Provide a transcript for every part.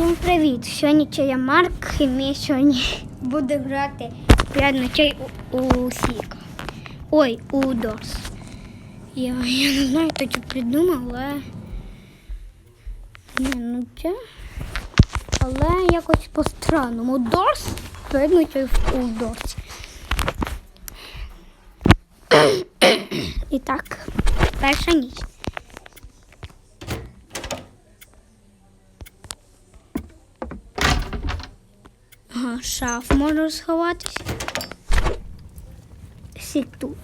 Всім привіт! Сьогодні я Марк і ми сьогодні будемо грати 5 ночей у, у Сіка. Ой, у Дорс. Я, я не знаю, хто це придумав, але. Ну це. Але якось по-странному. Дорс 5 ночей у Дорс. І так, перша ніч. Ага, шаф можна сховатись. Сік тут.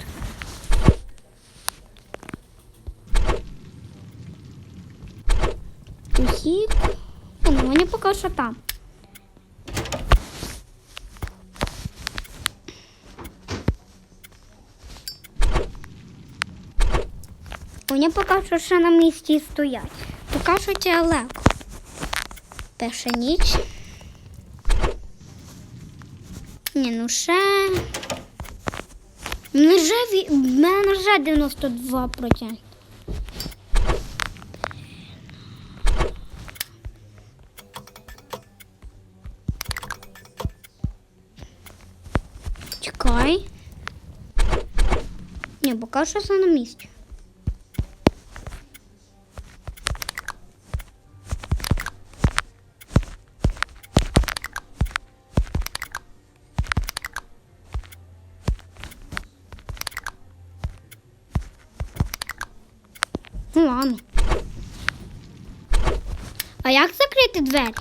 О, ну мені поки що там. Вони поки що ще на місці стоять. Поки що це легко. Перша ніч. Ні, ну ще. Мене вже, ві- в мене вже 92%. Чекай. Ні, поки що все на місці. Ну ладно. А як закрити двері?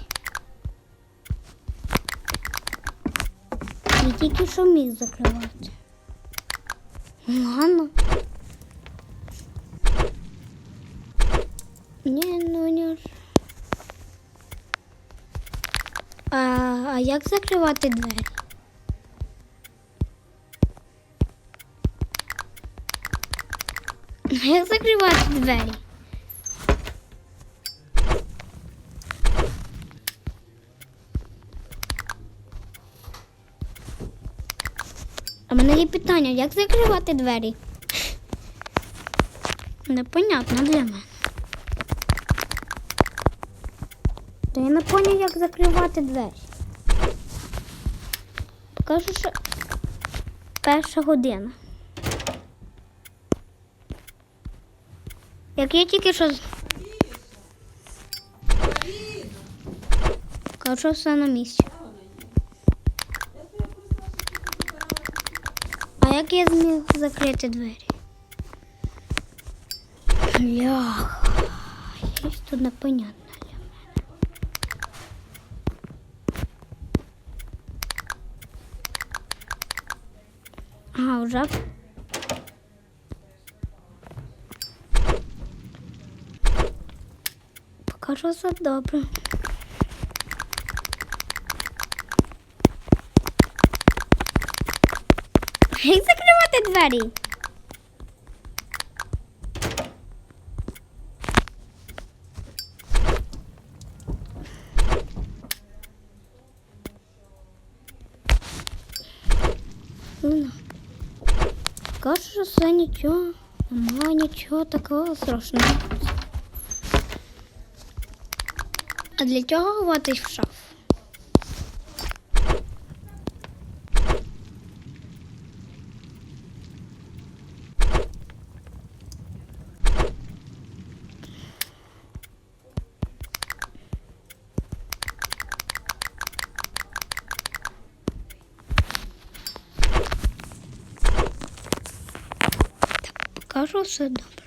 Я тільки що міг закривати. Ну, Ладно. Ні, ну не. А, а як закривати двері? А як закривати двері? Мене є питання, як закривати двері? Непонятно для мене. То я не поняв, як закривати двері. Покажу, що перша година. Як я тільки що. Кажу, все на місці. А як я зміг закрити двері? Бляха. Щось тут непонятно для мене. Ага, вже. Покажу все добре. Як закривати двері? Ну, все нічого, нема нічого такого страшного. А для чого ховатись в шаф? Все добре.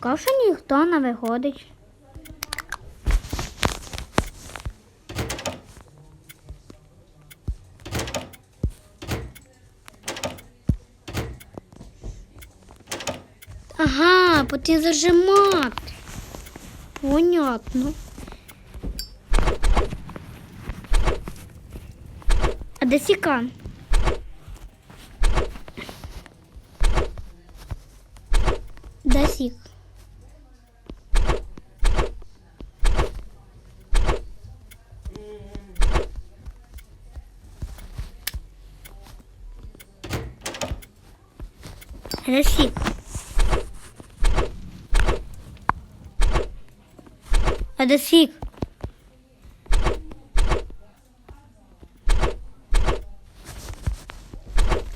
Поки що ніхто не виходить. Ти зажимати. Понятно. А де сікан? Де сік? А? А де сік?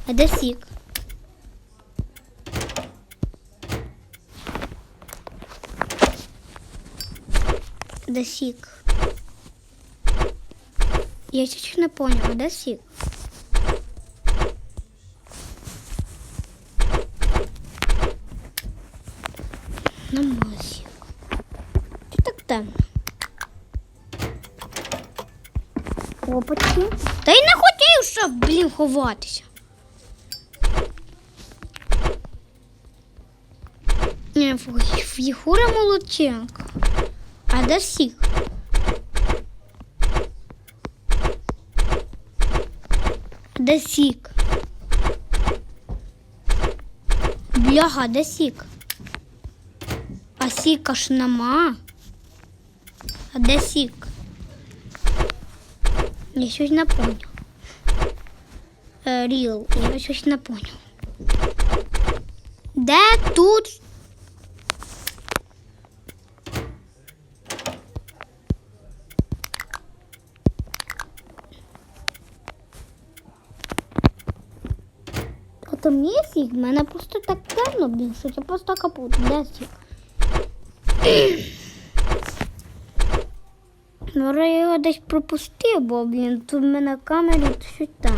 А де сік? Де сік? Я чуть не поняла, а де сік? Нема темно? Опачки. Та й не хотів, щоб, блін, ховатися. Не, Єгора Молодченка. А де сік? Де сік? Бляга, де сік? А сіка ж нема. А де сік? Я щось не понял. Е, Ріл, я щось не понял. Де тут? А там є сік? В мене просто так темно, блін, що це просто капут. Де сік? Може, я його десь пропустив, бо, блін, тут в мене камері щось там.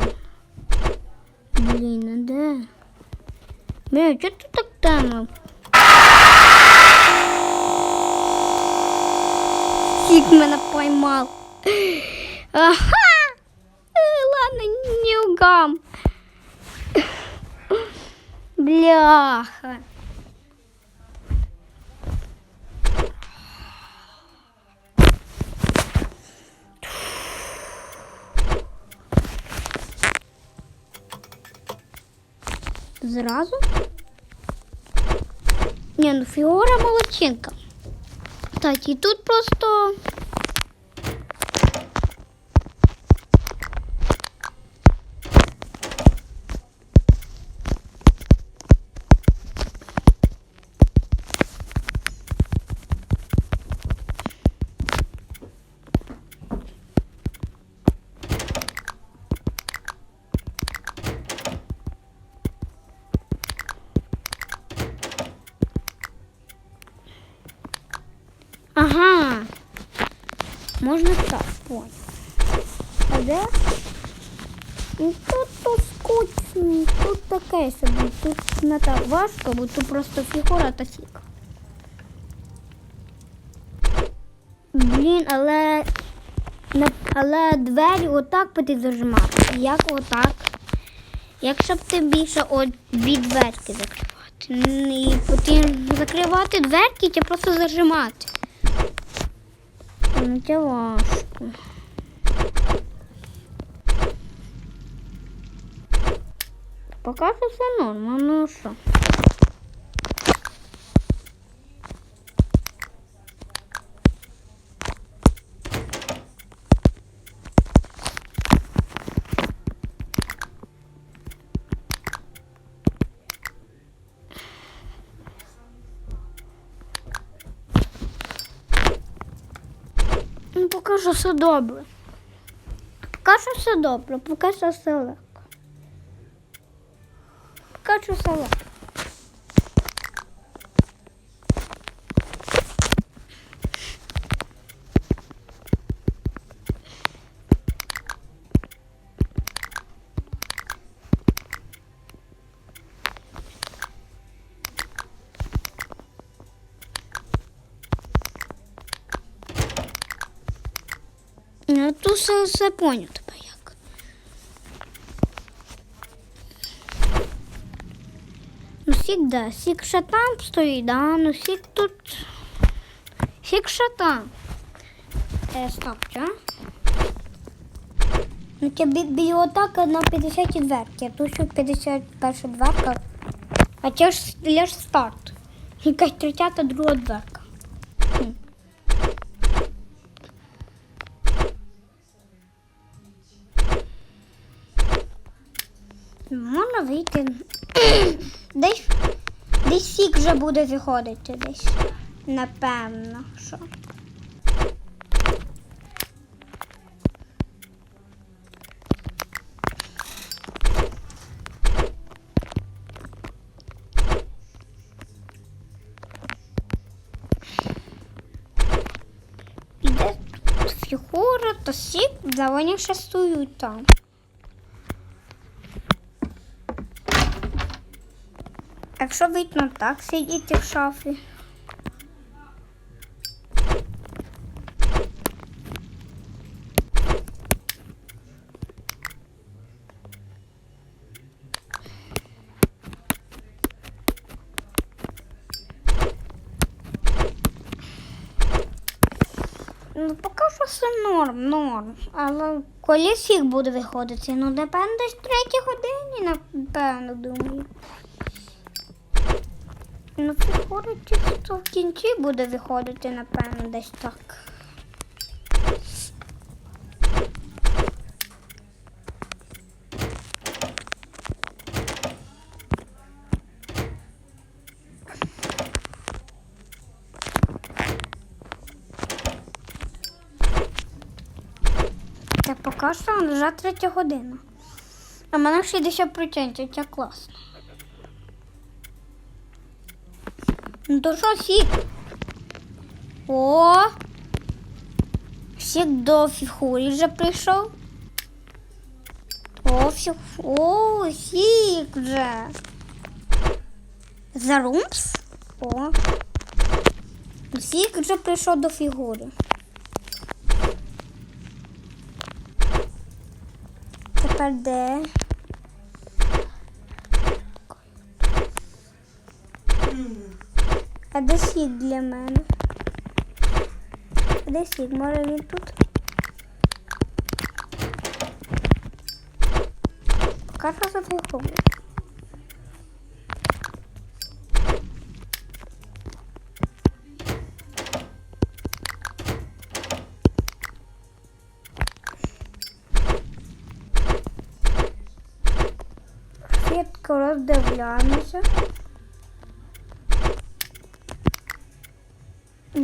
Блін, а де? Блін, чого тут так темно? Сік мене поймав. Ага! Е, Ладно, не угам. Бляха. Зразу? Ні, ну фігура молодчинка. Так, і тут просто. Ага. Можна так, понял. А де? Ну, тут то скучно, тут таке собі, тут не так важко, бо тут просто фігура та сік. Блін, але, але двері отак потрібно зажимати. Як отак? Якщо б ти більше от дві дверки закривати. І потрібно закривати дверки чи просто зажимати. Ну, це важко. Поки що все нормально, ну що. Ну, поки що все добре. Поки все добре, поки що все легко. Поки все легко. Тут все, все поняв тебе як. Ну, сік, да, сік ще там стоїть, да, ну сік тут. Сік ще там. Е, стоп, що? Ну, це бі- бібліотека на 50 дверки, а тут ще 51 дверка. А це ж лиш старт. Якась 30 друга дверка. Вийти Десь, десь сік вже буде виходити десь. Напевно, що. Іде фігура, то сік, вони ще стоють там. Якщо видно так сидіти в шафі. Ну, поки що все норм, норм. Але коли сік буде виходити, ну напевно десь третій годині, напевно, думаю. Ну, виходить, що в кінці буде виходити, напевно, десь так. Та поки що вже третя година. А мене 60%, це класно. Ну то що сік? О! Сік до фігурі вже прийшов. О, фіг... О, сік вже. Зарумс? О. Сік вже прийшов до фігури. Тепер де? А де сік для мене? Де сік? Може він тут? Що зафіксовую. Сітко роздивляємося. Ні,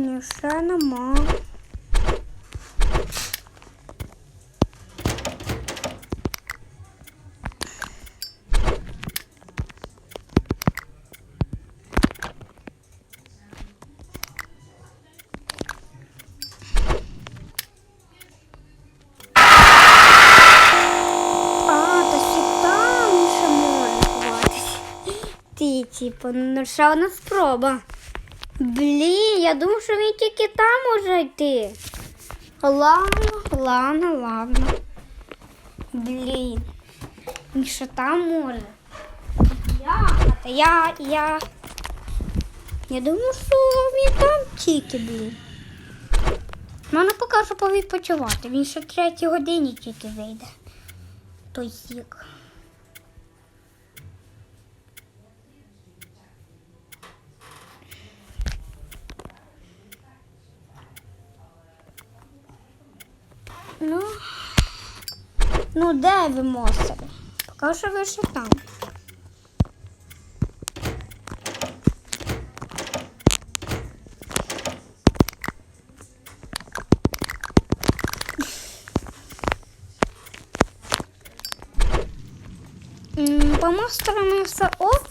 ще нема. А, та ще там ще може ховатись. Ти, типу, ну ще одна спроба. Блін, я думав, що він тільки там може йти. Ладно, ладно, ладно. Блін. Він ще там може. Я, я, я. Я думав, що він там тільки, блін. Можна поки що повідпочивати. Він ще третій годині тільки вийде. Той сік. Ну, ну де ви мосили? Поки що ви ще там. По монстрам все ок.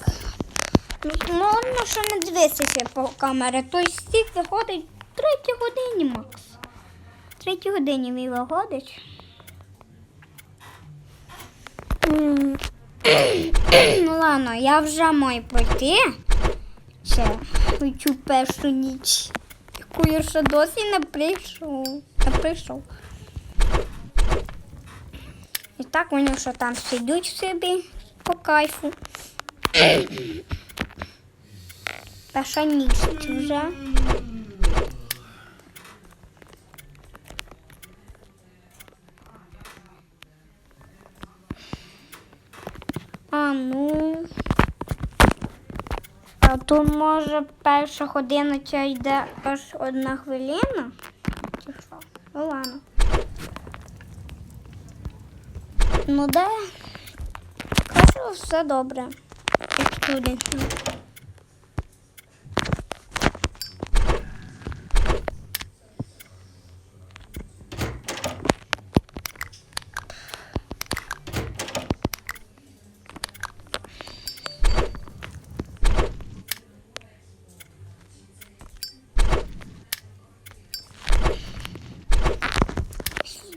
Можна ще не дивитися по камері. Той стік виходить в третій годині, Макс. В третій годині він виходить. Ну ладно, я вже маю пройти. Це цю першу ніч, яку я ще досі не прийшов. Не прийшов. І так вони що там сидять собі по кайфу. Перша ніч вже. А ну. А тут може перша година ця йде аж одна хвилина. Чи що? Ну ладно. Ну де? Кажу, все добре. Як сюди.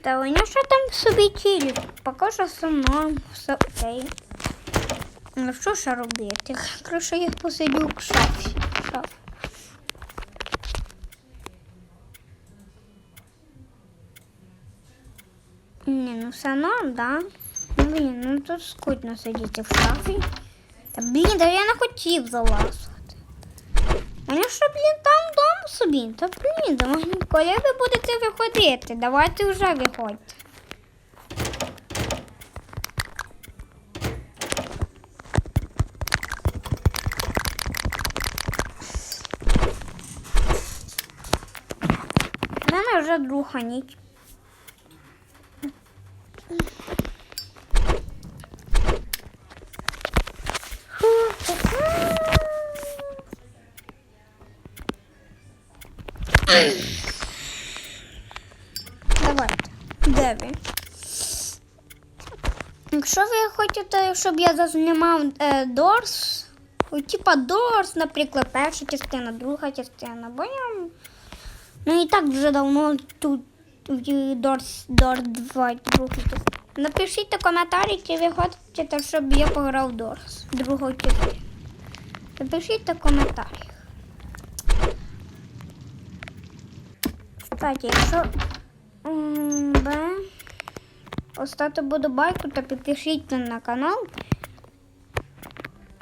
Та у нього що там собі тілі? Поки що все норм, все окей. Ну що ж робити? Краще їх посидю в шафі. в шафі. Ні, ну все норм, да? Ну, блін, ну тут скучно сидіти в шафі. Та блін, да я не хотів залазити. Мені що, блін, дом собі? Та блін, коли ви будете виходити? Давайте вже виходьте. У мене вже друга ніч. Хочете, щоб я зазнімав е, Дорс, типа Дорс, наприклад, перша частина, друга частина, бо я ну і так вже давно тут в Дорс, Дорс 2, друга частина. Напишіть у коментарі, чи ви хочете, щоб я пограв в Дорс, другу частину. Напишіть у коментарях. Кстати, якщо м, Б поставте подобайку та підпишіться на канал.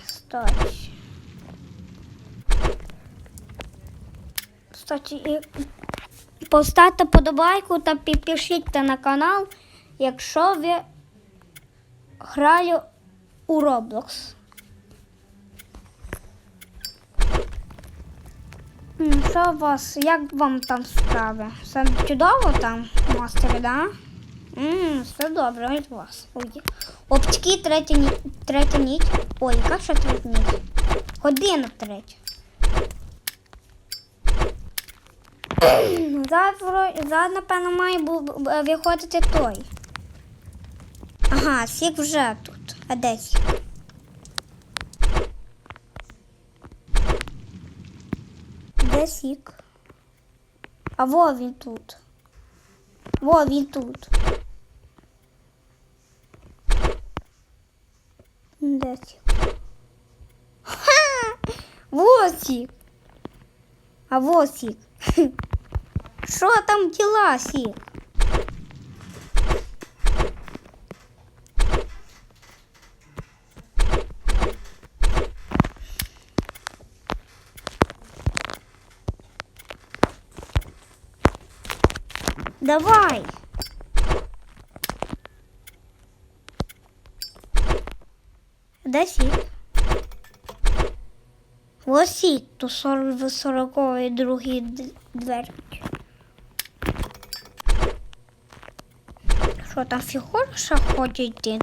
Кстати. Кстати, поставте подобайку та підпишіться на канал, якщо ви грали у Roblox. Що у вас, як вам там справи? Все чудово там, мастери, да? Ммм, все добре, ось у вас. Ой. Оптики, третя, ні... третя ніч. Ой, яка ще третя ніч? Година третя. Зараз, вро- зараз, напевно, має виходити той. Ага, сік вже тут. А де? Де сік? А во він тут. Во він тут. Де сік? Ха! Во сік. А во сік. Що там тіла сік? Давай. Де сік? Ось сік, то 40, 40 другий д- двері. Що там фігурша хоче йти?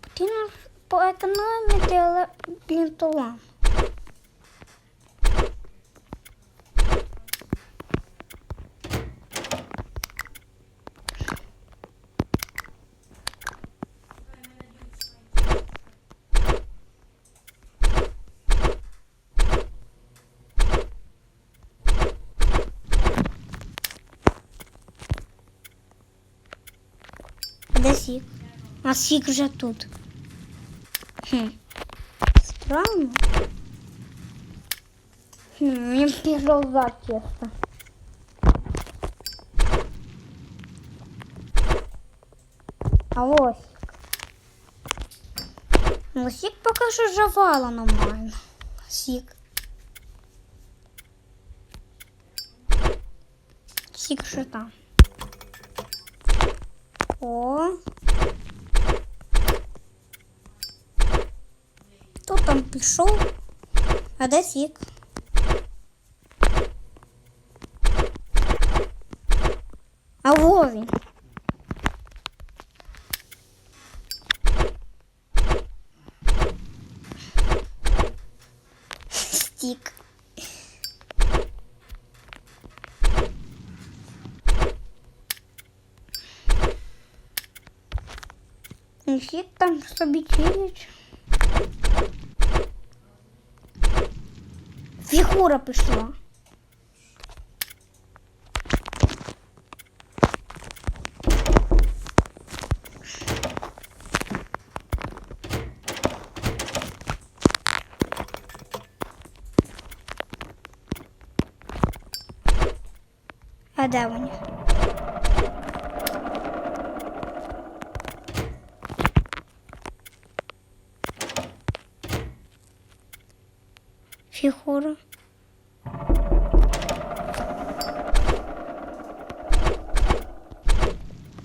Потрібно поекономити, але блін, то ламп. Де сік? А сік вже тут. Хм. Странно. Хм, мені пірога чесно. А ось. Ну, сік поки що жавала нормально. Сік. Сік що там. О. там пішов. А да тік? А вові. Стік. Нефік там собі чинить. Фігура пішла. А де вони? Фігура.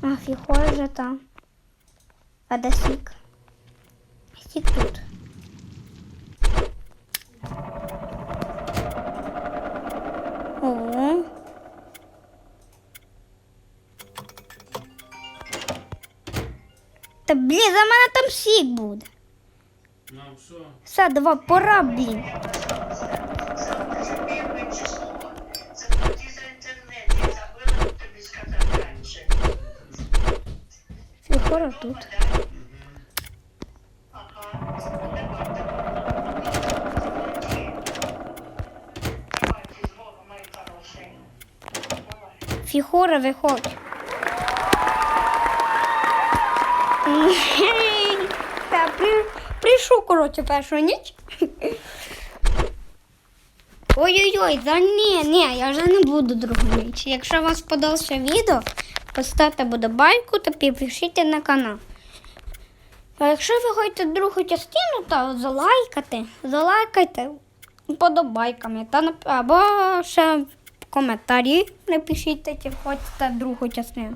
А, фігура вже там. А де сік? Сік тут. О. Та блін, за мене там сік буде. Ну все. Все, давай, пора, блін. Хороші. Давай. Фігура виходь. Та при, прийшов, коротше, першу ніч. Ой-ой-ой, да ні, ні, я вже не буду другу ніч. Якщо вам сподобалося відео, поставте подобайку та підпишіть на канал. А якщо ви хочете другу частину, то залайкайте, залайкайте подобайками та або ще в коментарі напишіть, чи хочете другу частину.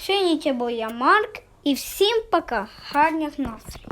Сьогодні це був я Марк і всім пока. Гарних настрій.